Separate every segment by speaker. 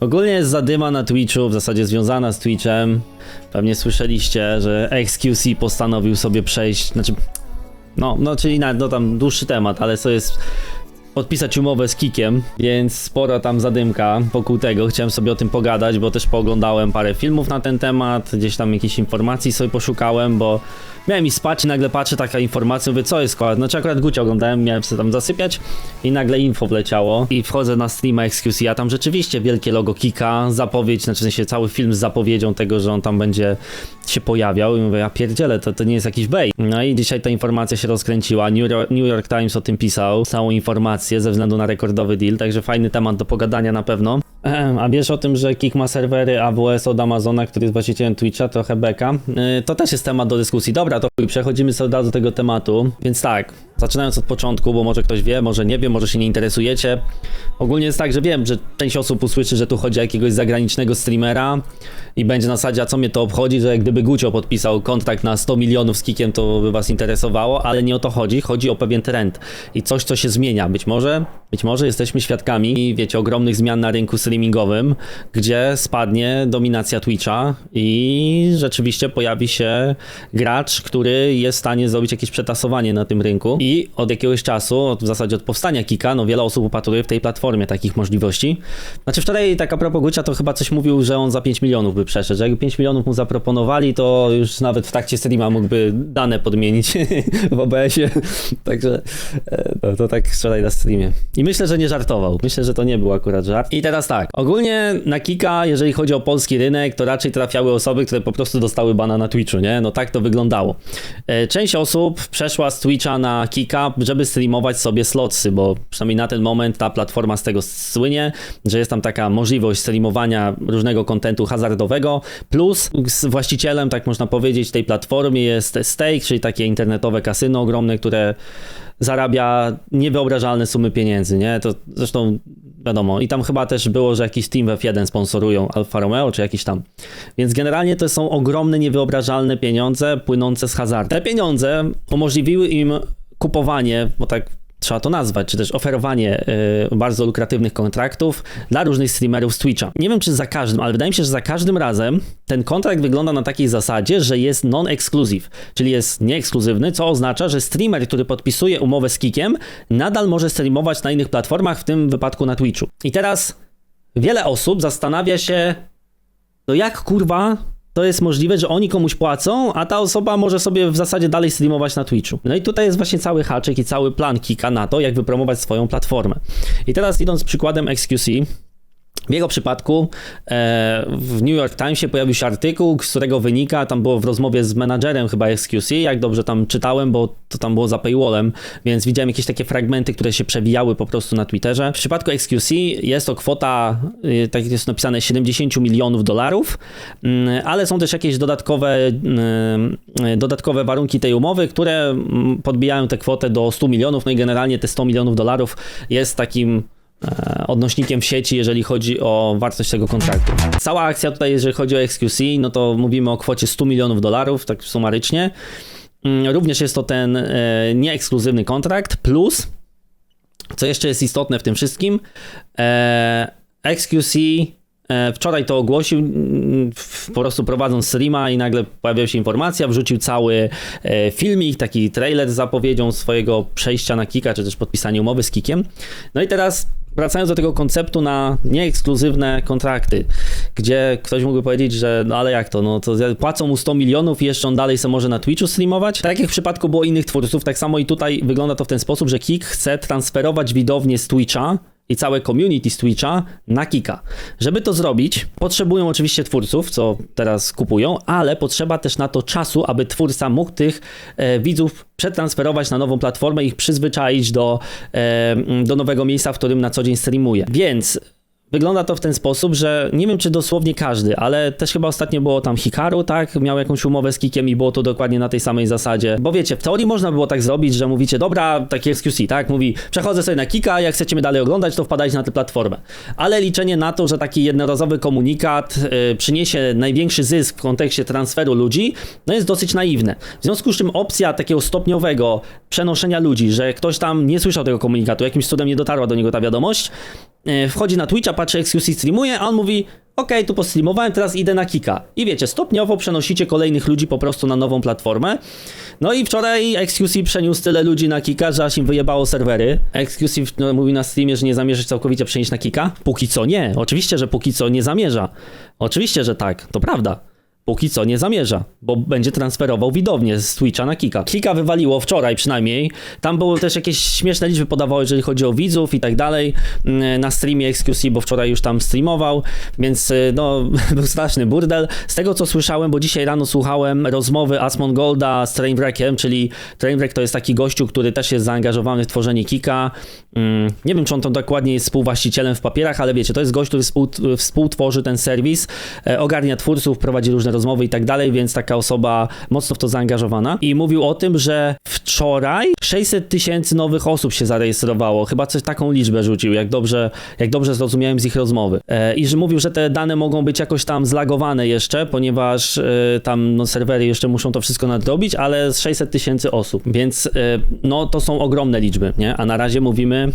Speaker 1: Ogólnie jest zadyma na Twitchu, w zasadzie związana z Twitchem. Pewnie słyszeliście, że XQC postanowił sobie przejść, znaczy, no, no czyli na, no tam dłuższy temat, ale to jest podpisać umowę z Kikiem, więc spora tam zadymka wokół tego. Chciałem sobie o tym pogadać, bo też pooglądałem parę filmów na ten temat, gdzieś tam jakieś informacji sobie poszukałem, bo miałem i spać i nagle patrzę taka informacja, mówię, co jest skład? Znaczy akurat Gucia oglądałem, miałem sobie tam zasypiać i nagle info wleciało i wchodzę na streama XQC, a tam rzeczywiście wielkie logo Kika, zapowiedź, znaczy w sensie cały film z zapowiedzią tego, że on tam będzie się pojawiał i mówię, ja pierdzielę, to, to nie jest jakiś bait. No i dzisiaj ta informacja się rozkręciła, New York, New York Times o tym pisał, całą informację ze względu na rekordowy deal, także fajny temat do pogadania na pewno. A wiesz o tym, że Kik ma serwery AWS od Amazona, który jest właścicielem Twitcha, trochę beka. Yy, To też jest temat do dyskusji. Dobra, to chuj, przechodzimy sobie do tego tematu. Więc tak, zaczynając od początku, bo może ktoś wie, może nie wie, może się nie interesujecie. Ogólnie jest tak, że wiem, że część osób usłyszy, że tu chodzi o jakiegoś zagranicznego streamera i będzie na zasadzie, a co mnie to obchodzi, że gdyby Gucio podpisał kontrakt na 100 milionów z Kikiem, to by was interesowało, ale nie o to chodzi. Chodzi o pewien trend i coś, co się zmienia. Być może, być może jesteśmy świadkami, wiecie, ogromnych zmian na rynku streamingowym, gdzie spadnie dominacja Twitcha i rzeczywiście pojawi się gracz, który jest w stanie zrobić jakieś przetasowanie na tym rynku. I od jakiegoś czasu, w zasadzie od powstania Kika, no wiele osób upatruje w tej platformie takich możliwości. Znaczy wczoraj tak a propos Gucia, to chyba coś mówił, że on za 5 milionów by przeszedł, że jakby 5 milionów mu zaproponowali, to już nawet w trakcie streama mógłby dane podmienić w OBS-ie. Także e, no, to tak wczoraj na streamie. I myślę, że nie żartował. Myślę, że to nie był akurat żart. I teraz tak, ogólnie na Kika, jeżeli chodzi o polski rynek, to raczej trafiały osoby, które po prostu dostały bana na Twitchu, nie? No tak to wyglądało. E, Część osób przeszła z Twitcha na Kika, żeby streamować sobie slotsy, bo przynajmniej na ten moment ta platforma z tego słynie, że jest tam taka możliwość streamowania różnego kontentu hazardowego, plus z właścicielem, tak można powiedzieć, tej platformy jest Stake, czyli takie internetowe kasyno ogromne, które zarabia niewyobrażalne sumy pieniędzy, nie? To zresztą wiadomo, i tam chyba też było, że jakiś team w F1 sponsorują Alfa Romeo, czy jakiś tam. Więc generalnie to są ogromne, niewyobrażalne pieniądze płynące z hazardu. Te pieniądze umożliwiły im kupowanie, bo tak trzeba to nazwać, czy też oferowanie y, bardzo lukratywnych kontraktów dla różnych streamerów z Twitcha. Nie wiem, czy za każdym, ale wydaje mi się, że za każdym razem ten kontrakt wygląda na takiej zasadzie, że jest non-exclusive, czyli jest nieekskluzywny, co oznacza, że streamer, który podpisuje umowę z Kikiem, nadal może streamować na innych platformach, w tym wypadku na Twitchu. I teraz wiele osób zastanawia się, no jak kurwa to jest możliwe, że oni komuś płacą, a ta osoba może sobie w zasadzie dalej streamować na Twitchu. No i tutaj jest właśnie cały haczyk i cały plan Kika na to, jak wypromować swoją platformę. I teraz idąc przykładem XQC, w jego przypadku e, w New York Timesie pojawił się artykuł, z którego wynika, tam było w rozmowie z menadżerem chyba XQC, jak dobrze tam czytałem, bo to tam było za paywallem, więc widziałem jakieś takie fragmenty, które się przewijały po prostu na Twitterze. W przypadku XQC jest to kwota, y, tak jest napisane, 70 milionów dolarów, mm, ale są też jakieś dodatkowe, y, dodatkowe warunki tej umowy, które mm, podbijają tę kwotę do 100 milionów, no i generalnie te 100 milionów dolarów jest takim e, odnośnikiem w sieci, jeżeli chodzi o wartość tego kontraktu. Cała akcja tutaj, jeżeli chodzi o XQC, no to mówimy o kwocie 100 milionów dolarów, tak sumarycznie. Mm, Również jest to ten e, nieekskluzywny kontrakt, plus, co jeszcze jest istotne w tym wszystkim, e, XQC e, wczoraj to ogłosił, mm, po prostu prowadząc streama i nagle pojawiła się informacja, wrzucił cały e, filmik, taki trailer z zapowiedzią swojego przejścia na Kika, czy też podpisania umowy z Kikiem. No i teraz wracając do tego konceptu na nieekskluzywne kontrakty, gdzie ktoś mógłby powiedzieć, że no ale jak to, no to płacą mu 100 milionów i jeszcze on dalej se może na Twitchu streamować? Tak jak w przypadku było innych twórców, tak samo i tutaj wygląda to w ten sposób, że Kik chce transferować widownię z Twitcha i całe community z Twitcha na Kika. Żeby to zrobić, potrzebują oczywiście twórców, co teraz kupują, ale potrzeba też na to czasu, aby twórca mógł tych e, widzów przetransferować na nową platformę i ich przyzwyczaić do, e, do nowego miejsca, w którym na co dzień streamuje. Więc Wygląda to w ten sposób, że nie wiem czy dosłownie każdy, ale też chyba ostatnio było tam Hikaru, tak? Miał jakąś umowę z Kikiem i było to dokładnie na tej samej zasadzie. Bo wiecie, w teorii można było tak zrobić, że mówicie, dobra, taki XQC, tak? Mówi, przechodzę sobie na Kika, jak chcecie mnie dalej oglądać, to wpadajcie na tę platformę. Ale liczenie na to, że taki jednorazowy komunikat y, przyniesie największy zysk w kontekście transferu ludzi, no jest dosyć naiwne. W związku z czym opcja takiego stopniowego przenoszenia ludzi, że ktoś tam nie słyszał tego komunikatu, jakimś cudem nie dotarła do niego ta wiadomość, e, wchodzi na Twitcha, patrzy XQC streamuje, a on mówi okej, tu postreamowałem, teraz idę na Kika. I wiecie, stopniowo przenosicie kolejnych ludzi po prostu na nową platformę. No i wczoraj XQC przeniósł tyle ludzi na Kika, że aż im wyjebało serwery. XQC no, mówi na streamie, że nie zamierza całkowicie przenieść na Kika. Póki co nie. Oczywiście, że póki co nie zamierza. Oczywiście, że tak. To prawda. Póki co nie zamierza, bo będzie transferował widownię z Twitcha na Kika. Kika wywaliło wczoraj przynajmniej. Tam były też jakieś śmieszne liczby podawały, jeżeli chodzi o widzów i tak dalej. mm, Na streamie XQC, bo wczoraj już tam streamował, więc y, no, był straszny burdel. Z tego co słyszałem, bo dzisiaj rano słuchałem rozmowy Asmon Golda z Trainwreckiem, czyli Trainwreck to jest taki gościu, który też jest zaangażowany w tworzenie Kika. Mm, Nie wiem, czy on tam dokładnie jest współwłaścicielem w papierach, ale wiecie, to jest gość, który współ, współtworzy ten serwis, e, ogarnia twórców, prowadzi różne rozmowy i tak dalej, więc taka osoba mocno w to zaangażowana. I mówił o tym, że wczoraj 600 tysięcy nowych osób się zarejestrowało. Chyba coś taką liczbę rzucił, jak dobrze, jak dobrze zrozumiałem z ich rozmowy. E, I że mówił, że te dane mogą być jakoś tam zlagowane jeszcze, ponieważ e, tam no, serwery jeszcze muszą to wszystko nadrobić, ale z 600 tysięcy osób. Więc e, no to są ogromne liczby, nie? A na razie mówimy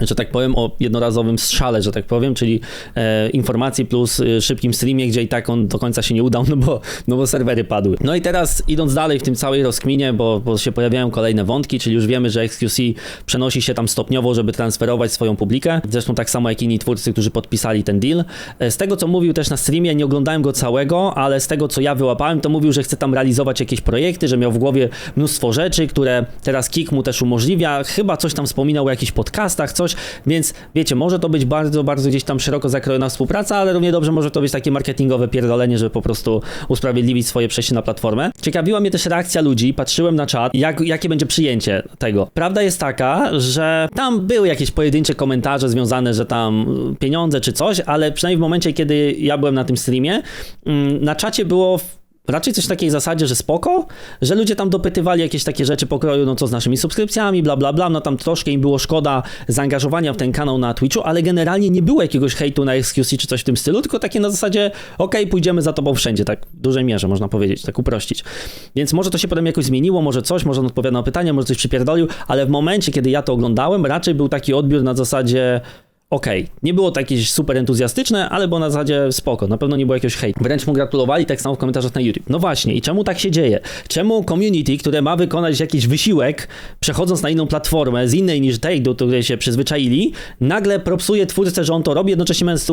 Speaker 1: że tak powiem, o jednorazowym strzale, że tak powiem, czyli e, informacji plus e, szybkim streamie, gdzie i tak on do końca się nie udał, no bo, no bo serwery padły. No i teraz idąc dalej w tym całej rozkminie, bo, bo się pojawiają kolejne wątki, czyli już wiemy, że XQC przenosi się tam stopniowo, żeby transferować swoją publikę, zresztą tak samo jak inni twórcy, którzy podpisali ten deal. E, z tego, co mówił też na streamie, nie oglądałem go całego, ale z tego, co ja wyłapałem, to mówił, że chce tam realizować jakieś projekty, że miał w głowie mnóstwo rzeczy, które teraz Kik mu też umożliwia, chyba coś tam wspominał o jakichś podcastach, coś, więc wiecie, może to być bardzo, bardzo gdzieś tam szeroko zakrojona współpraca, ale równie dobrze może to być takie marketingowe pierdolenie, żeby po prostu usprawiedliwić swoje przejście na platformę. Ciekawiła mnie też reakcja ludzi, patrzyłem na czat, jak, jakie będzie przyjęcie tego. Prawda jest taka, że tam były jakieś pojedyncze komentarze związane, że tam pieniądze czy coś, ale przynajmniej w momencie, kiedy ja byłem na tym streamie, mm, na czacie było Raczej coś w takiej zasadzie, że spoko, że ludzie tam dopytywali jakieś takie rzeczy pokroju, no co z naszymi subskrypcjami, bla bla bla, no tam troszkę im było szkoda zaangażowania w ten kanał na Twitchu, ale generalnie nie było jakiegoś hejtu na XQC czy coś w tym stylu, tylko takie na zasadzie, okej, pójdziemy za tobą wszędzie, tak w dużej mierze można powiedzieć, tak uprościć. Więc może to się potem jakoś zmieniło, może coś, może on odpowiadał na pytania, może coś przypierdolił, ale w momencie, kiedy ja to oglądałem, raczej był taki odbiór na zasadzie, Okej, nie było to jakieś super entuzjastyczne, ale było na zasadzie spoko, na pewno nie było jakiegoś hejtu. Wręcz mu gratulowali, tak samo w komentarzach na YouTube. No właśnie, i czemu tak się dzieje? Czemu community, które ma wykonać jakiś wysiłek, przechodząc na inną platformę, z innej niż tej, do której się przyzwyczaili, nagle propsuje twórcę, że on to robi, jednocześnie mając z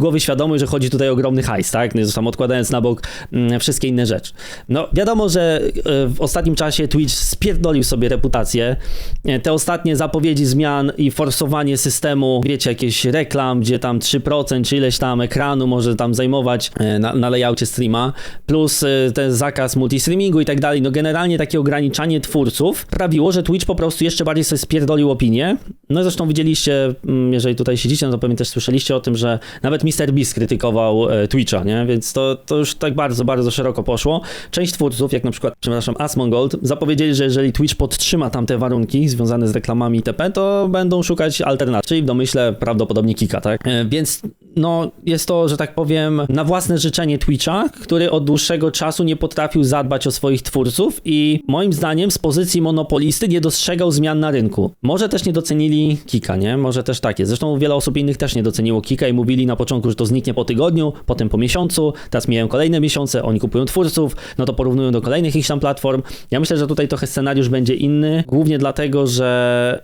Speaker 1: głowy świadomość, że chodzi tutaj o ogromny hajs, tak? Zresztą odkładając na bok mm, wszystkie inne rzeczy. No wiadomo, że e, w ostatnim czasie Twitch spierdolił sobie reputację. E, Te ostatnie zapowiedzi zmian i forsowanie systemu, wiecie, jakieś reklam, gdzie tam 3% czy ileś tam ekranu może tam zajmować e, na, na layoutie streama, plus e, ten zakaz multistreamingu i tak dalej. No generalnie takie ograniczanie twórców sprawiło, że Twitch po prostu jeszcze bardziej sobie spierdolił opinię. No zresztą widzieliście, mm, jeżeli tutaj siedzicie, no to pewnie też słyszeliście o tym, że nawet MrBeast krytykował e, Twitcha, nie? Więc to, to już tak bardzo, bardzo szeroko poszło. Część twórców, jak na przykład, przepraszam, Asmongold, zapowiedzieli, że jeżeli Twitch podtrzyma tamte warunki związane z reklamami itp., to będą szukać alternatyw, czyli w domyśle prawdopodobnie Kika, tak? E, Więc no, jest to, że tak powiem, na własne życzenie Twitcha, który od dłuższego czasu nie potrafił zadbać o swoich twórców i moim zdaniem z pozycji monopolisty nie dostrzegał zmian na rynku. Może też nie docenili Kika, nie? Może też tak jest. Zresztą wiele osób innych też nie doceniło Kika i mówili na początku, że to zniknie po tygodniu, potem po miesiącu, teraz mijają kolejne miesiące, oni kupują twórców, no to porównują do kolejnych ich tam platform. Ja myślę, że tutaj trochę scenariusz będzie inny, głównie dlatego, że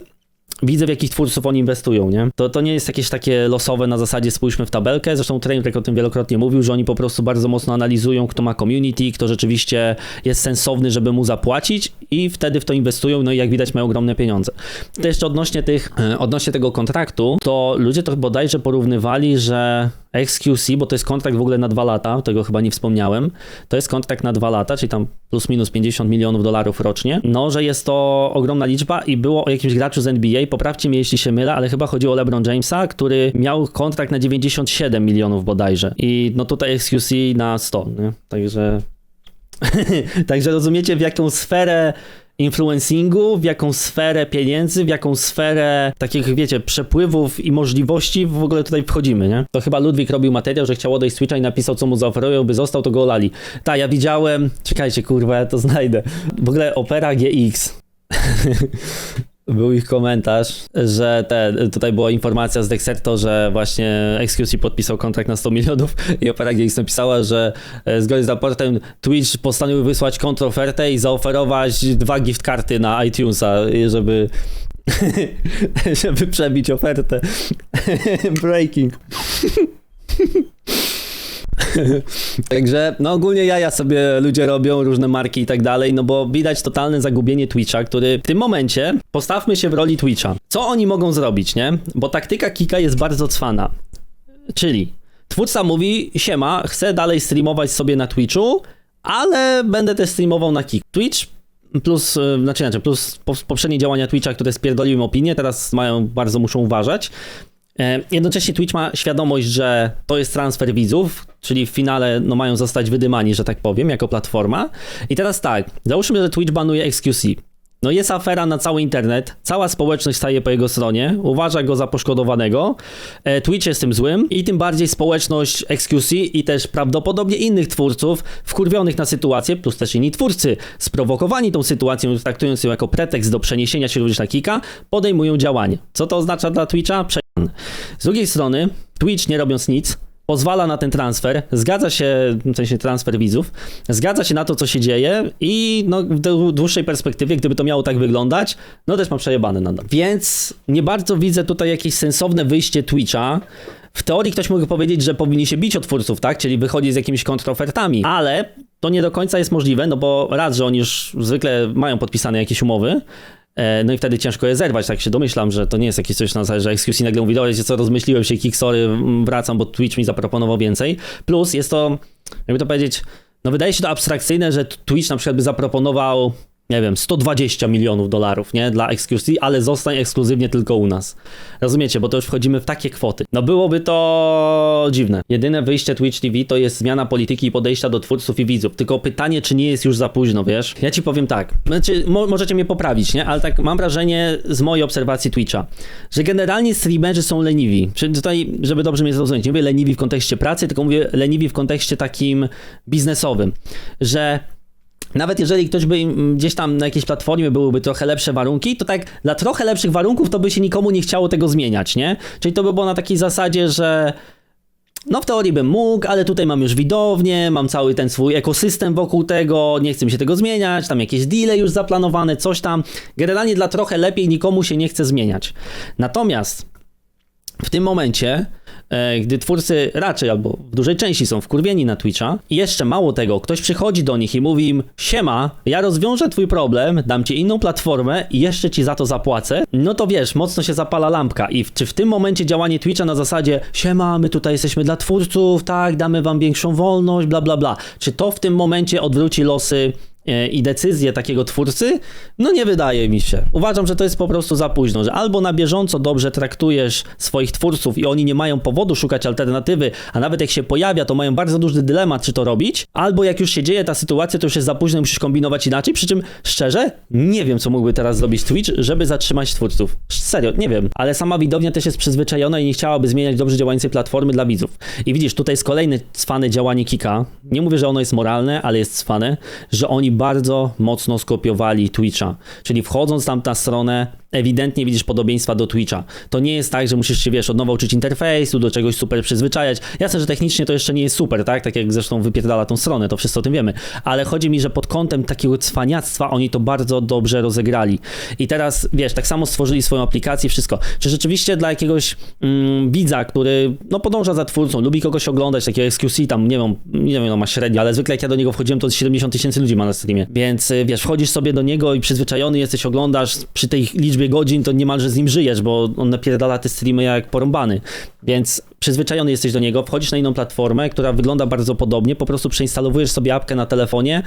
Speaker 1: widzę w jakich twórców oni inwestują, nie? To, to nie jest jakieś takie losowe na zasadzie spójrzmy w tabelkę, zresztą Trainwreck o tym wielokrotnie mówił, że oni po prostu bardzo mocno analizują, kto ma community, kto rzeczywiście jest sensowny, żeby mu zapłacić i wtedy w to inwestują, no i jak widać mają ogromne pieniądze. To jeszcze odnośnie tych, e, odnośnie tego kontraktu, to ludzie to bodajże porównywali, że XQC, bo to jest kontrakt w ogóle na dwa lata, tego chyba nie wspomniałem, to jest kontrakt na dwa lata, czyli tam plus minus 50 milionów dolarów rocznie, no, że jest to ogromna liczba i było o jakimś graczu z NBA, poprawcie mnie jeśli się mylę, ale chyba chodziło o LeBron Jamesa, który miał kontrakt na 97 milionów bodajże. I no tutaj XQC na 100, nie? Także Także rozumiecie, w jaką sferę influencingu, w jaką sferę pieniędzy, w jaką sferę takich, wiecie, przepływów i możliwości w ogóle tutaj wchodzimy, nie? To chyba Ludwik robił materiał, że chciał odejść z Twitcha i napisał, co mu zaoferują, by został, to go olali. Tak, ja widziałem, czekajcie, kurwa, ja to znajdę. W ogóle Opera GX. był ich komentarz, że te, tutaj była informacja z Dexerto, że właśnie XQC podpisał kontrakt na 100 milionów i Opera Games napisała, że e, zgodnie z raportem Twitch postanowił wysłać kontrofertę i zaoferować dwa gift karty na iTunesa, żeby żeby przebić ofertę. Breaking. Także, no ogólnie jaja sobie ludzie robią, różne marki i tak dalej, no bo widać totalne zagubienie Twitcha, który w tym momencie, postawmy się w roli Twitcha. Co oni mogą zrobić, nie? Bo taktyka Kika jest bardzo cwana. Czyli twórca mówi, siema, chcę dalej streamować sobie na Twitchu, ale będę też streamował na Kik. Twitch plus, e, znaczy inaczej, plus po- poprzednie działania Twitcha, które spierdoliły im opinię, teraz mają, bardzo muszą uważać. E, Jednocześnie Twitch ma świadomość, że to jest transfer widzów, czyli w finale no, mają zostać wydymani, że tak powiem, jako platforma. I teraz tak, załóżmy, że Twitch banuje XQC. No jest afera na cały internet, cała społeczność staje po jego stronie, uważa go za poszkodowanego, e, Twitch jest tym złym i tym bardziej społeczność XQC i też prawdopodobnie innych twórców wkurwionych na sytuację, plus też inni twórcy sprowokowani tą sytuacją, traktując ją jako pretekst do przeniesienia się również na Kika, podejmują działanie. Co to oznacza dla Twitcha? Przejany. Z drugiej strony, Twitch nie robiąc nic, pozwala na ten transfer, zgadza się, w sensie transfer widzów, zgadza się na to, co się dzieje i no, w dłu- dłuższej perspektywie, gdyby to miało tak wyglądać, no też ma przejebane nadal. Więc nie bardzo widzę tutaj jakieś sensowne wyjście Twitcha. W teorii ktoś mógł powiedzieć, że powinni się bić od twórców, tak? Czyli wychodzić z jakimiś kontrofertami, ale to nie do końca jest możliwe, no bo raz, że oni już zwykle mają podpisane jakieś umowy, No i wtedy ciężko je zerwać, tak się domyślam, że to nie jest jakieś coś na zasadzie, że XQC nagle mówi, wiecie co, rozmyśliłem się, Kickstory, mm, wracam, bo Twitch mi zaproponował więcej. Plus jest to, jakby to powiedzieć, no wydaje się to abstrakcyjne, że Twitch na przykład by zaproponował, nie wiem, 120 milionów dolarów, nie, dla XQC, ale zostań ekskluzywnie tylko u nas. Rozumiecie, bo to już wchodzimy w takie kwoty. No byłoby to dziwne. Jedyne wyjście Twitch TV to jest zmiana polityki i podejścia do twórców i widzów. Tylko pytanie, czy nie jest już za późno, wiesz? Ja ci powiem tak, znaczy, mo możecie mnie poprawić, nie? Ale tak mam wrażenie z mojej obserwacji Twitcha, że generalnie streamerzy są leniwi. Czyli tutaj, żeby dobrze mnie zrozumieć, nie mówię leniwi w kontekście pracy, tylko mówię leniwi w kontekście takim biznesowym, że nawet jeżeli ktoś by im gdzieś tam na jakiejś platformie byłyby trochę lepsze warunki, to tak dla trochę lepszych warunków to by się nikomu nie chciało tego zmieniać, nie? Czyli to by było na takiej zasadzie, że no w teorii bym mógł, ale tutaj mam już widownię, mam cały ten swój ekosystem wokół tego, nie chcę mi się tego zmieniać, tam jakieś deale już zaplanowane, coś tam. Generalnie dla trochę lepiej nikomu się nie chce zmieniać. Natomiast w tym momencie, gdy twórcy raczej albo w dużej części są wkurwieni na Twitcha i jeszcze mało tego, ktoś przychodzi do nich i mówi im siema, ja rozwiążę twój problem, dam ci inną platformę i jeszcze ci za to zapłacę, no to wiesz, mocno się zapala lampka i w, czy w tym momencie działanie Twitcha na zasadzie siema, my tutaj jesteśmy dla twórców, tak, damy wam większą wolność, bla bla bla, czy to w tym momencie odwróci losy e, i decyzje takiego twórcy, no nie wydaje mi się. Uważam, że to jest po prostu za późno, że albo na bieżąco dobrze traktujesz swoich twórców i oni nie mają powodu szukać alternatywy, a nawet jak się pojawia, to mają bardzo duży dylemat, czy to robić, albo jak już się dzieje ta sytuacja, to już jest za późno musisz kombinować inaczej, przy czym szczerze, nie wiem, co mógłby teraz zrobić Twitch, żeby zatrzymać twórców. Serio, nie wiem, ale sama widownia też jest przyzwyczajona i nie chciałaby zmieniać dobrze działającej platformy dla widzów. I widzisz, tutaj jest kolejne cwane działanie Kika. Nie mówię, że ono jest moralne, ale jest cwane, że bardzo mocno skopiowali Twitcha. Czyli wchodząc tam na stronę, ewidentnie widzisz podobieństwa do Twitcha. To nie jest tak, że musisz się, wiesz, od nowa uczyć interfejsu, do czegoś super przyzwyczajać. Jasne, że technicznie to jeszcze nie jest super, tak? Tak jak zresztą wypierdala tą stronę, to wszyscy o tym wiemy. Ale chodzi mi, że pod kątem takiego cwaniactwa oni to bardzo dobrze rozegrali. I teraz, wiesz, tak samo stworzyli swoją aplikację, wszystko. Czy rzeczywiście dla jakiegoś mm, widza, który, no, podąża za twórcą, lubi kogoś oglądać, takiego XQC tam, nie wiem, nie wiem, no ma średnio, ale zwykle jak ja do niego wchodziłem, to 70 tysięcy ludzi ma na streamie. Więc, y, wiesz, wchodzisz sobie do niego i przyzwyczajony jesteś, oglądasz przy tej liczbie godzin, to niemalże z nim żyjesz, bo on napierdala te streamy jak porąbany. Więc przyzwyczajony jesteś do niego, wchodzisz na inną platformę, która wygląda bardzo podobnie, po prostu przeinstalowujesz sobie apkę na telefonie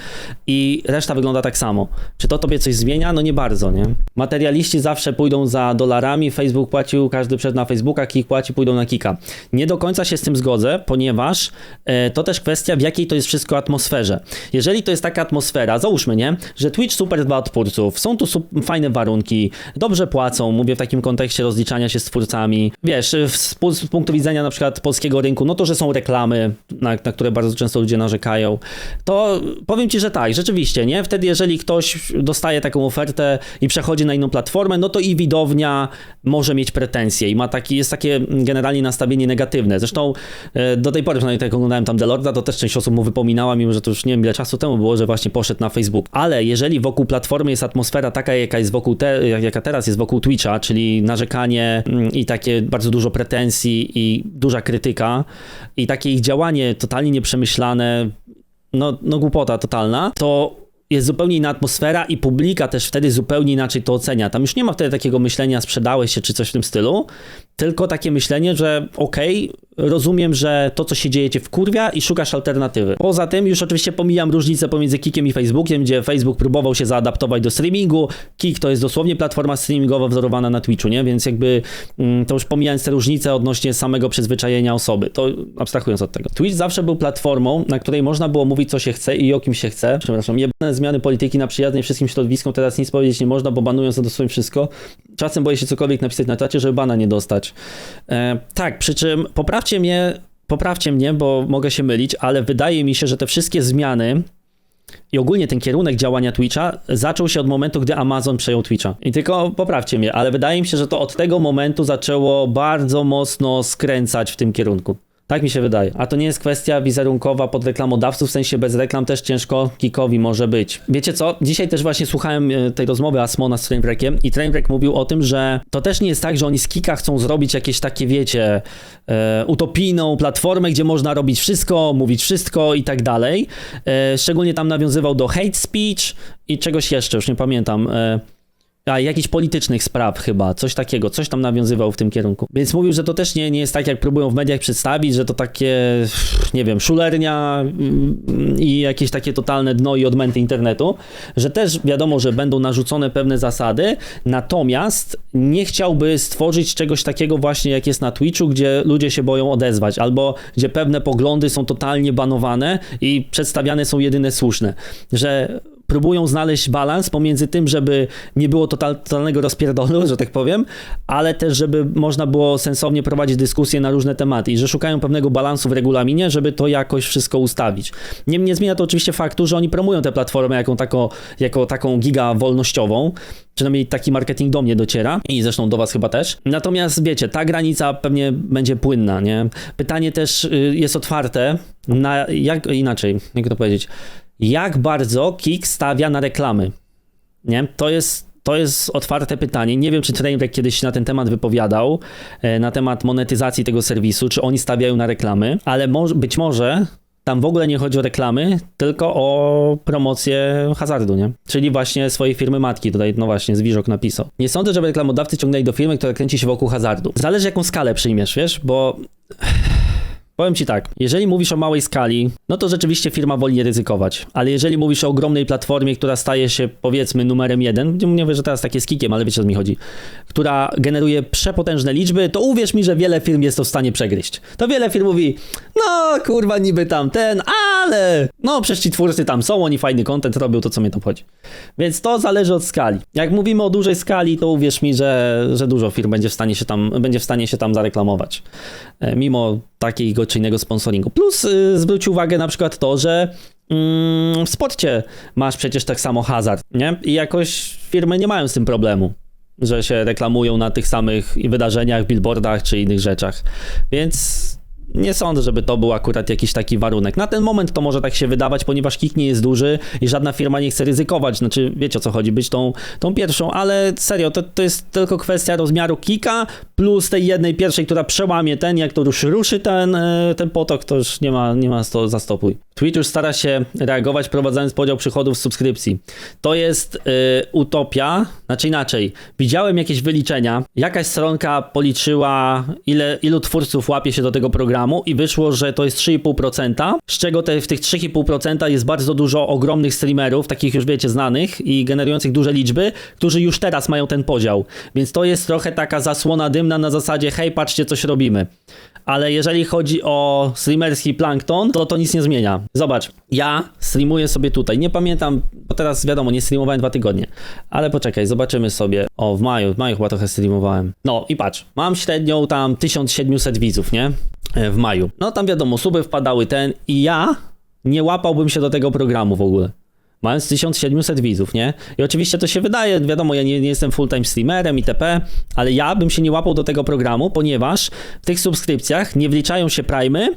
Speaker 1: i reszta wygląda tak samo. Czy to tobie coś zmienia? No nie bardzo, nie? Materialiści zawsze pójdą za dolarami, Facebook płacił, każdy przed na Facebooka, Kik płaci, pójdą na Kika. Nie do końca się z tym zgodzę, ponieważ e, to też kwestia, w jakiej to jest wszystko atmosferze. Jeżeli to jest taka atmosfera, załóżmy, nie, że Twitch super dba o twórców, są tu fajne warunki, dobrze płacą, mówię w takim kontekście rozliczania się z twórcami, wiesz, z, z punktu widzenia na przykład polskiego rynku, no to, że są reklamy, na, na które bardzo często ludzie narzekają, to powiem ci, że tak, rzeczywiście, nie? Wtedy, jeżeli ktoś dostaje taką ofertę i przechodzi na inną platformę, no to i widownia może mieć pretensje i ma taki, jest takie generalnie nastawienie negatywne. Zresztą e, do tej pory, przynajmniej jak oglądałem tam Delorda, to też część osób mu wypominała, mimo że to już nie wiem ile czasu temu było, że właśnie poszedł na Facebook. Ale jeżeli wokół platformy jest atmosfera taka, jaka jest wokół te, jaka teraz jest wokół Twitcha, czyli narzekanie mm, i takie bardzo dużo pretensji i duża krytyka i takie ich działanie totalnie nieprzemyślane, no, no głupota totalna, to jest zupełnie inna atmosfera i publika też wtedy zupełnie inaczej to ocenia. Tam już nie ma wtedy takiego myślenia, sprzedałeś się czy coś w tym stylu, tylko takie myślenie, że okej, okay, rozumiem, że to, co się dzieje, cię wkurwia i szukasz alternatywy. Poza tym już oczywiście pomijam różnicę pomiędzy Kikiem i Facebookiem, gdzie Facebook próbował się zaadaptować do streamingu. Kik to jest dosłownie platforma streamingowa wzorowana na Twitchu, nie? Więc jakby mm, to już pomijając te różnice odnośnie samego przyzwyczajenia osoby, to abstrahując od tego. Twitch zawsze był platformą, na której można było mówić, co się chce i o kim się chce. Przepraszam, jebane zmiany polityki na przyjaznej wszystkim środowiskom, teraz nic powiedzieć nie można, bo banują za dosłownie wszystko. Czasem boję się cokolwiek napisać na czacie, żeby bana nie dostać. E, tak, przy czym poprawcie mnie, poprawcie mnie, bo mogę się mylić, ale wydaje mi się, że te wszystkie zmiany i ogólnie ten kierunek działania Twitcha zaczął się od momentu, gdy Amazon przejął Twitcha. I tylko poprawcie mnie, ale wydaje mi się, że to od tego momentu zaczęło bardzo mocno skręcać w tym kierunku. Tak mi się wydaje. A to nie jest kwestia wizerunkowa pod reklamodawców, w sensie bez reklam też ciężko kikowi może być. Wiecie co? Dzisiaj też właśnie słuchałem e, tej rozmowy Asmona z Trainwreckiem i Trainwreck mówił o tym, że to też nie jest tak, że oni z kika chcą zrobić jakieś takie, wiecie, e, utopijną platformę, gdzie można robić wszystko, mówić wszystko i tak dalej. E, szczególnie tam nawiązywał do hate speech i czegoś jeszcze, już nie pamiętam. A, jakichś politycznych spraw chyba, coś takiego, coś tam nawiązywał w tym kierunku. Więc mówił, że to też nie, nie jest tak, jak próbują w mediach przedstawić, że to takie, nie wiem, szulernia mm, i jakieś takie totalne dno i odmęty internetu, że też wiadomo, że będą narzucone pewne zasady, natomiast nie chciałby stworzyć czegoś takiego właśnie, jak jest na Twitchu, gdzie ludzie się boją odezwać, albo gdzie pewne poglądy są totalnie banowane i przedstawiane są jedyne słuszne. Że próbują znaleźć balans pomiędzy tym, żeby nie było total, totalnego rozpierdolu, że tak powiem, ale też, żeby można było sensownie prowadzić dyskusje na różne tematy i że szukają pewnego balansu w regulaminie, żeby to jakoś wszystko ustawić. Nie, nie zmienia to oczywiście faktu, że oni promują tę platformę jako, tako, jako taką giga wolnościową, przynajmniej taki marketing do mnie dociera i zresztą do was chyba też. Natomiast wiecie, ta granica pewnie będzie płynna, nie? Pytanie też y, jest otwarte na, jak inaczej, jak to powiedzieć, jak bardzo Kik stawia na reklamy. Nie? To jest to jest otwarte pytanie. Nie wiem, czy Trainwreck kiedyś na ten temat wypowiadał, e, na temat monetyzacji tego serwisu, czy oni stawiają na reklamy, ale być może tam w ogóle nie chodzi o reklamy, tylko o promocję hazardu, nie? Czyli właśnie swojej firmy matki, tutaj no właśnie Zwiżok napisał. Nie sądzę, żeby reklamodawcy ciągnęli do firmy, która kręci się wokół hazardu. Zależy jaką skalę przyjmiesz, wiesz, bo Powiem ci tak, jeżeli mówisz o małej skali, no to rzeczywiście firma woli nie ryzykować. Ale jeżeli mówisz o ogromnej platformie, która staje się powiedzmy numerem jeden, nie mówię, że teraz takie z kikiem, ale wiecie o co mi chodzi, która generuje przepotężne liczby, to uwierz mi, że wiele firm jest to w stanie przegryźć. To wiele firm mówi, no kurwa niby tam ten, ale no przecież ci twórcy tam są, oni fajny content robią, to co mnie to chodzi. Więc to zależy od skali. Jak mówimy o dużej skali, to uwierz mi, że, że dużo firm będzie w stanie się tam, będzie w stanie się tam zareklamować. E, mimo takiego czy innego sponsoringu. Plus yy, zwróć uwagę na przykład to, że mm, w sporcie masz przecież tak samo hazard, nie? I jakoś firmy nie mają z tym problemu, że się reklamują na tych samych wydarzeniach, billboardach czy innych rzeczach. Więc nie sądzę, żeby to był akurat jakiś taki warunek. Na ten moment to może tak się wydawać, ponieważ kik nie jest duży i żadna firma nie chce ryzykować. Znaczy, wiecie o co chodzi, być tą, tą pierwszą, ale serio, to, to jest tylko kwestia rozmiaru kika plus tej jednej pierwszej, która przełamie ten, jak to już ruszy ten, e, ten potok, to już nie ma, nie ma to zastopuj. Twitch już stara się reagować, wprowadzając podział przychodów z subskrypcji. To jest y, utopia, znaczy inaczej. Widziałem jakieś wyliczenia, jakaś stronka policzyła, ile, ilu twórców łapie się do tego programu i wyszło, że to jest 3,5%, z czego te, w tych 3,5% jest bardzo dużo ogromnych streamerów, takich już wiecie, znanych i generujących duże liczby, którzy już teraz mają ten podział. Więc to jest trochę taka zasłona dymna na zasadzie, hej, patrzcie, coś robimy. ale jeżeli chodzi o streamerski plankton, to to nic nie zmienia. Zobacz, ja streamuję sobie tutaj, nie pamiętam, bo teraz wiadomo, nie streamowałem dwa tygodnie, ale poczekaj, zobaczymy sobie. O, w maju, w maju chyba trochę streamowałem. No i patrz, mam średnią tam 1700 widzów, nie? E, W maju. No tam wiadomo, suby wpadały ten i ja nie łapałbym się do tego programu w ogóle. Mając 1700 widzów, nie? I oczywiście to się wydaje, wiadomo, ja nie, nie jestem full-time streamerem itp., ale ja bym się nie łapał do tego programu, ponieważ w tych subskrypcjach nie wliczają się primy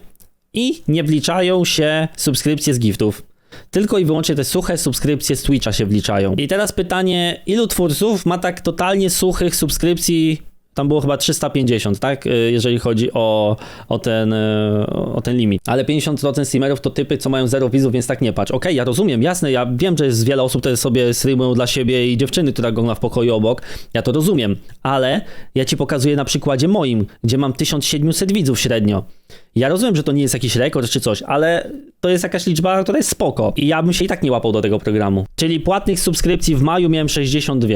Speaker 1: i nie wliczają się subskrypcje z giftów. Tylko i wyłącznie te suche subskrypcje z Twitcha się wliczają. I teraz pytanie, ilu twórców ma tak totalnie suchych subskrypcji? Tam było chyba 350, tak? Y, Jeżeli chodzi o, o, ten, y, o ten limit. Ale 50% streamerów to typy, co mają zero widzów, więc tak nie patrz. Okej, ja rozumiem, jasne, ja wiem, że jest wiele osób, które sobie streamują dla siebie i dziewczyny, która go ma w pokoju obok. Ja to rozumiem, ale ja ci pokazuję na przykładzie moim, gdzie mam 1700 widzów średnio. Ja rozumiem, że to nie jest jakiś rekord czy coś, ale to jest jakaś liczba, która jest spoko. I ja bym się i tak nie łapał do tego programu. Czyli płatnych subskrypcji w maju miałem 62.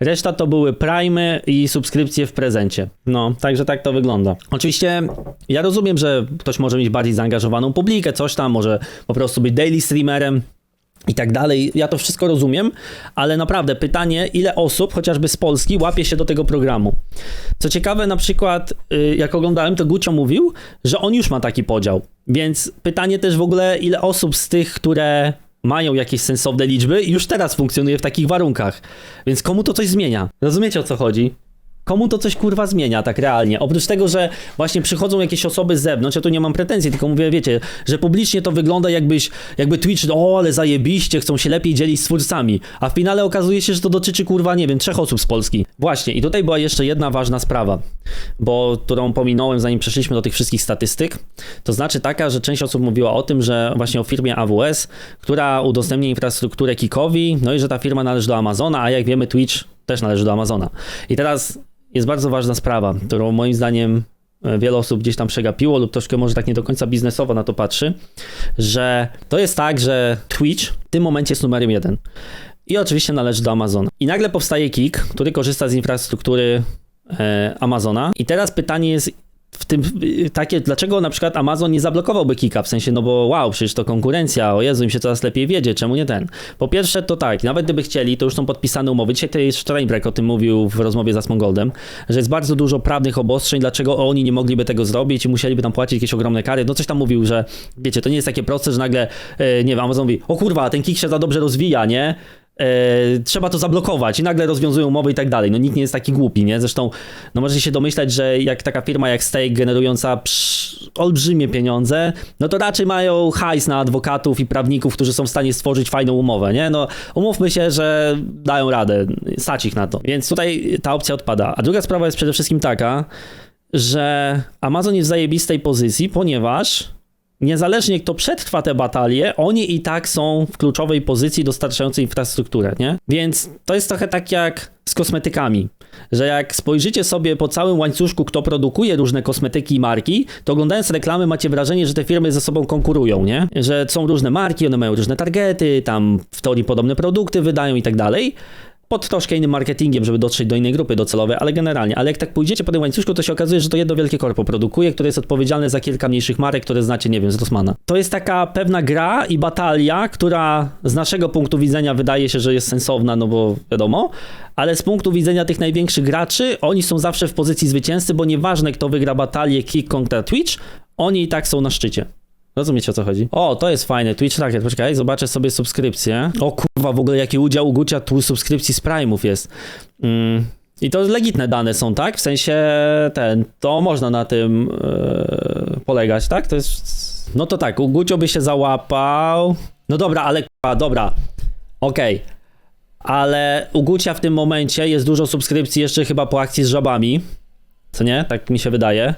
Speaker 1: Reszta to były prime i subskrypcje w prezencie. No, także tak to wygląda. Oczywiście ja rozumiem, że ktoś może mieć bardziej zaangażowaną publikę, coś tam, może po prostu być daily streamerem i tak dalej. Ja to wszystko rozumiem, ale naprawdę pytanie, ile osób, chociażby z Polski, łapie się do tego programu. Co ciekawe, na przykład, y, jak oglądałem, to Gucio mówił, że on już ma taki podział. Więc pytanie też w ogóle, ile osób z tych, które mają jakieś sensowne liczby, już teraz funkcjonuje w takich warunkach. Więc komu to coś zmienia? Rozumiecie o co chodzi? Komu to coś kurwa zmienia tak realnie? Oprócz tego, że właśnie przychodzą jakieś osoby z zewnątrz, ja tu nie mam pretensji, tylko mówię, wiecie, że publicznie to wygląda jakbyś, jakby Twitch, o ale zajebiście, chcą się lepiej dzielić z twórcami, a w finale okazuje się, że to dotyczy kurwa, nie wiem, trzech osób z Polski. Właśnie, i tutaj była jeszcze jedna ważna sprawa, bo którą pominąłem zanim przeszliśmy do tych wszystkich statystyk, to znaczy taka, że część osób mówiła o tym, że właśnie o firmie AWS, która udostępnia infrastrukturę Kikowi, no i że ta firma należy do Amazona, a jak wiemy Twitch też należy do Amazona. I teraz jest bardzo ważna sprawa, którą moim zdaniem e, wiele osób gdzieś tam przegapiło lub troszkę może tak nie do końca biznesowo na to patrzy, że to jest tak, że Twitch w tym momencie jest numerem jeden. I oczywiście należy do Amazona. I nagle powstaje Kik, który korzysta z infrastruktury e, Amazona. I teraz pytanie jest w tym takie, dlaczego na przykład Amazon nie zablokowałby Kika? W sensie, no bo wow, przecież to konkurencja, o Jezu, im się coraz lepiej wiedzie, czemu nie ten? Po pierwsze to tak, nawet gdyby chcieli, to już są podpisane umowy. Dzisiaj tutaj Steinbrek o tym mówił w rozmowie z Asmongoldem, że jest bardzo dużo prawnych obostrzeń, dlaczego oni nie mogliby tego zrobić i musieliby tam płacić jakieś ogromne kary. No coś tam mówił, że wiecie, to nie jest takie proste, że nagle, e, nie wiem, Amazon mówi, o kurwa, ten Kik się za dobrze rozwija, nie? E, trzeba to zablokować i nagle rozwiązują umowę i tak dalej. No nikt nie jest taki głupi, nie? Zresztą, no możecie się domyślać, że jak taka firma jak Stake generująca olbrzymie pieniądze, no to raczej mają hajs na adwokatów i prawników, którzy są w stanie stworzyć fajną umowę, nie? No umówmy się, że dają radę, stać ich na to. Więc tutaj ta opcja odpada. A druga sprawa jest przede wszystkim taka, że Amazon jest w zajebistej pozycji, ponieważ niezależnie kto przetrwa te batalie, oni i tak są w kluczowej pozycji dostarczającej infrastrukturę, nie? Więc to jest trochę tak jak z kosmetykami, że jak spojrzycie sobie po całym łańcuszku, kto produkuje różne kosmetyki i marki, to oglądając reklamy macie wrażenie, że te firmy ze sobą konkurują, nie? Że są różne marki, one mają różne targety, tam w teorii podobne produkty wydają i tak dalej pod troszkę innym marketingiem, żeby dotrzeć do innej grupy docelowej, ale generalnie. Ale jak tak pójdziecie po tym łańcuszku, to się okazuje, że to jedno wielkie korpo produkuje, które jest odpowiedzialne za kilka mniejszych marek, które znacie, nie wiem, z Rossmana. To jest taka pewna gra i batalia, która z naszego punktu widzenia wydaje się, że jest sensowna, no bo wiadomo, ale z punktu widzenia tych największych graczy, oni są zawsze w pozycji zwycięzcy, bo nieważne kto wygra batalię Kick kontra Twitch, oni i tak są na szczycie. Rozumiecie o co chodzi? O, to jest fajne. Twitch Tracker, poczekaj, zobaczę sobie subskrypcję. O kurwa, w ogóle jaki udział Gucia tu subskrypcji z Prime'ów jest. Mm. I to legitne dane są, tak? W sensie ten, to można na tym yy, polegać, tak? To jest... No to tak, Gucio by się załapał. No dobra, ale kurwa, dobra. Okej. Ale u Gucia w tym momencie jest dużo subskrypcji jeszcze chyba po akcji z żabami. Co nie? Tak mi się wydaje.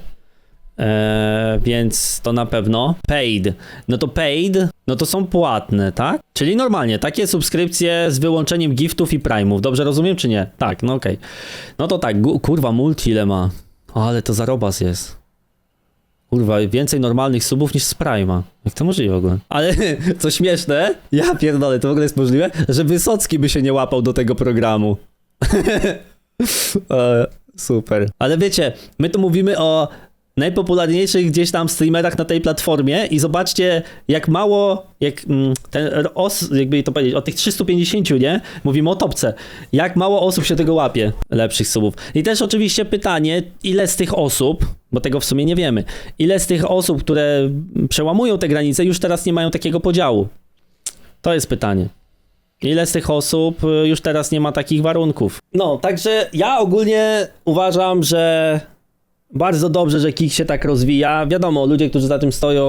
Speaker 1: Eee, więc to na pewno. Paid. No to paid, no to są płatne, tak? Czyli normalnie, takie subskrypcje z wyłączeniem giftów i prime'ów. Dobrze rozumiem, czy nie? Tak, no okej. No to tak, kurwa, multi ile ma. O, ale to zarobas jest. Kurwa, więcej normalnych subów niż z Prime'a. Jak to możliwe w ogóle? Ale co śmieszne, ja pierdolę, to w ogóle jest możliwe, że Wysocki by się nie łapał do tego programu. e, super. Ale wiecie, my tu mówimy o najpopularniejszych gdzieś tam streamerach na tej platformie i zobaczcie, jak mało, jak mm, ten os, jakby to powiedzieć, o tych 350, nie? Mówimy o topce. Jak mało osób się tego łapie, lepszych subów. I też oczywiście pytanie, ile z tych osób, bo tego w sumie nie wiemy, ile z tych osób, które przełamują te granice, już teraz nie mają takiego podziału? To jest pytanie. Ile z tych osób y, już teraz nie ma takich warunków? No, także ja ogólnie uważam, że bardzo dobrze, że Kik się tak rozwija. Wiadomo, ludzie, którzy za tym stoją,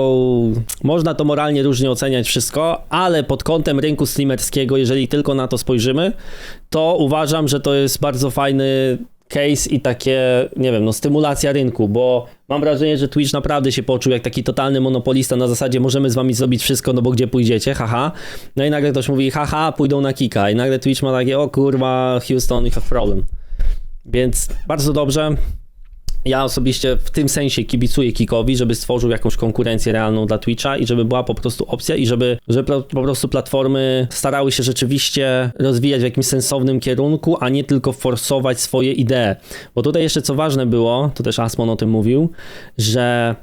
Speaker 1: można to moralnie różnie oceniać wszystko, ale pod kątem rynku streamerskiego, jeżeli tylko na to spojrzymy, to uważam, że to jest bardzo fajny case i takie, nie wiem, no stymulacja rynku, bo mam wrażenie, że Twitch naprawdę się poczuł jak taki totalny monopolista na zasadzie możemy z wami zrobić wszystko, no bo gdzie pójdziecie, haha. No i nagle ktoś mówi, haha, pójdą na Kika i nagle Twitch ma takie, o kurwa, Houston, we have problem. Więc bardzo dobrze. Ja osobiście w tym sensie kibicuję Kikowi, żeby stworzył jakąś konkurencję realną dla Twitcha i żeby była po prostu opcja i żeby, żeby po- prostu platformy starały się rzeczywiście rozwijać w jakimś sensownym kierunku, a nie tylko forsować swoje idee. Bo tutaj jeszcze co ważne było, to też Asmon o tym mówił, że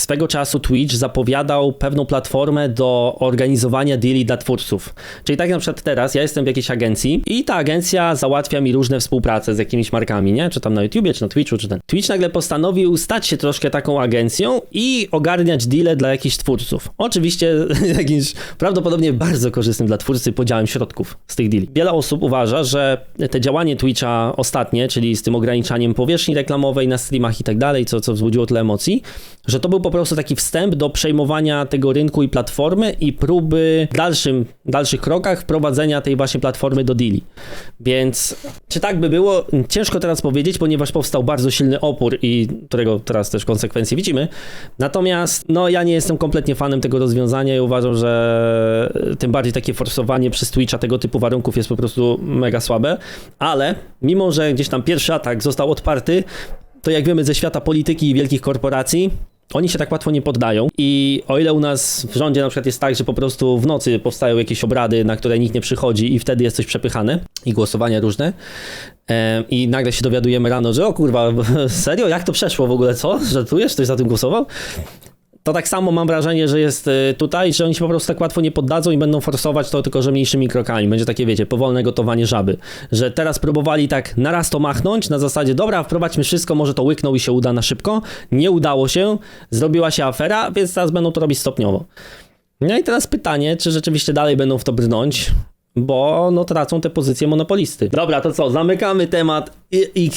Speaker 1: swego czasu Twitch zapowiadał pewną platformę do organizowania deali dla twórców. Czyli tak na przykład teraz ja jestem w jakiejś agencji i ta agencja załatwia mi różne współprace z jakimiś markami, nie? Czy tam na YouTubie, czy na Twitchu, czy ten. Twitch nagle postanowił stać się troszkę taką agencją i ogarniać deale dla jakichś twórców. Oczywiście jakimś prawdopodobnie bardzo korzystnym dla twórcy podziałem środków z tych deali. Wiele osób uważa, że te działanie Twitcha ostatnie, czyli z tym ograniczaniem powierzchni reklamowej na streamach i tak dalej, co, co wzbudziło tyle emocji, że to był po prostu taki wstęp do przejmowania tego rynku i platformy i próby w dalszym, dalszych krokach wprowadzenia tej właśnie platformy do deali. Więc czy tak by było? Ciężko teraz powiedzieć, ponieważ powstał bardzo silny opór i którego teraz też konsekwencje widzimy. Natomiast no ja nie jestem kompletnie fanem tego rozwiązania i uważam, że tym bardziej takie forsowanie przez Twitcha tego typu warunków jest po prostu mega słabe, ale mimo, że gdzieś tam pierwszy atak został odparty, to jak wiemy ze świata polityki i wielkich korporacji, oni się tak łatwo nie poddają i o ile u nas w rządzie na przykład jest tak, że po prostu w nocy powstają jakieś obrady, na które nikt nie przychodzi i wtedy jest coś przepychane i głosowania różne em, i nagle się dowiadujemy rano, że o kurwa, serio, jak to przeszło w ogóle, co? Żartujesz? Ktoś za tym głosował? To tak samo mam wrażenie, że jest y, tutaj, że oni się po prostu tak łatwo nie poddadzą i będą forsować to tylko, że mniejszymi krokami. Będzie takie, wiecie, powolne gotowanie żaby. Że teraz próbowali tak naraz to machnąć, na zasadzie, dobra, wprowadźmy wszystko, może to łyknął i się uda na szybko. Nie udało się, zrobiła się afera, więc teraz będą to robić stopniowo. No i teraz pytanie, czy rzeczywiście dalej będą w to brnąć, bo no tracą te pozycje monopolisty. Dobra, to co, zamykamy temat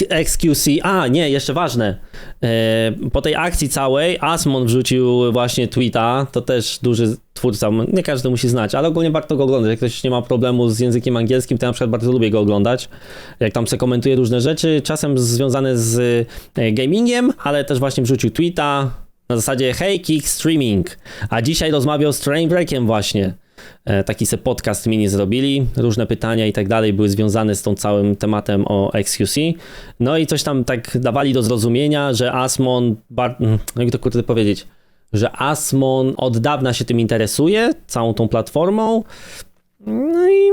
Speaker 1: XQC. A, nie, jeszcze ważne. E, po tej akcji całej Asmon wrzucił właśnie tweeta, to też duży twórca, nie każdy musi znać, ale ogólnie warto go oglądać. Jak ktoś nie ma problemu z językiem angielskim, to ja na przykład bardzo lubię go oglądać. Jak tam se komentuje różne rzeczy, czasem związane z e, gamingiem, ale też właśnie wrzucił tweeta na zasadzie hey, kick streaming. A dzisiaj rozmawiał z Trainbreakiem właśnie. E, Taki se podcast mini zrobili, różne pytania i tak dalej były związane z tą całym tematem o XQC. No i coś tam tak dawali do zrozumienia, że Asmon, bar... mm, jak to kurde powiedzieć, że Asmon od dawna się tym interesuje, całą tą platformą. No i